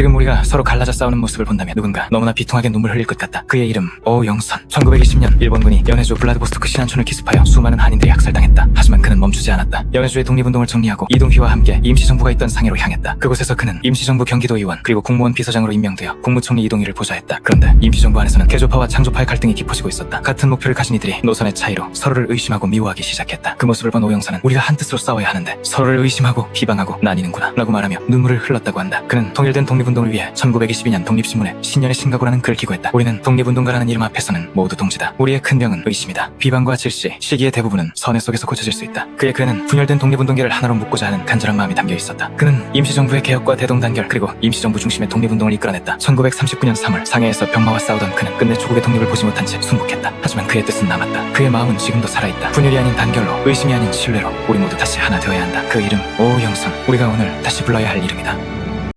지금 우리가 서로 갈라져 싸우는 모습을 본다면 누군가 너무나 비통하게 눈물 흘릴 것 같다. 그의 이름 오영선. 1920년 일본군이 연해주 블라드보스토크 신안촌을 기습하여 수많은 한인들이 학살당했다. 멈추지 않았다. 연해주의 독립운동을 정리하고 이동휘와 함께 임시정부가 있던 상해로 향했다. 그곳에서 그는 임시정부 경기도 의원 그리고 국무원 비서장으로 임명되어 국무총리 이동휘를 보좌했다. 그런데 임시정부 안에서는 개조파와 창조파의 갈등이 깊어지고 있었다. 같은 목표를 가진 이들이 노선의 차이로 서로를 의심하고 미워하기 시작했다. 그 모습을 본 오영선은 우리가 한 뜻으로 싸워야 하는데 서로를 의심하고 비방하고 나뉘는구나 라고 말하며 눈물을 흘렀다고 한다. 그는 통일된 독립운동을 위해 1922년 독립신문에 신년의 신가구라는 글을 기고했다. 우리는 독립운동가라는 이름 앞에서는 모두 동지다. 우리의 큰 병은 의심이다. 비방과 질시, 시기의 대부분은 선해 속에서 고쳐질 수 있다. 그의 글에는 분열된 독립운동계를 하나로 묶고자 하는 간절한 마음이 담겨 있었다. 그는 임시정부의 개혁과 대동단결 그리고 임시정부 중심의 독립운동을 이끌어냈다. 1939년 3월 상해에서 병마와 싸우던 그는 끝내 조국의 독립을 보지 못한 채 순복했다. 하지만 그의 뜻은 남았다. 그의 마음은 지금도 살아있다. 분열이 아닌 단결로, 의심이 아닌 신뢰로 우리 모두 다시 하나 되어야 한다. 그 이름 오영선. 우리가 오늘 다시 불러야 할 이름이다.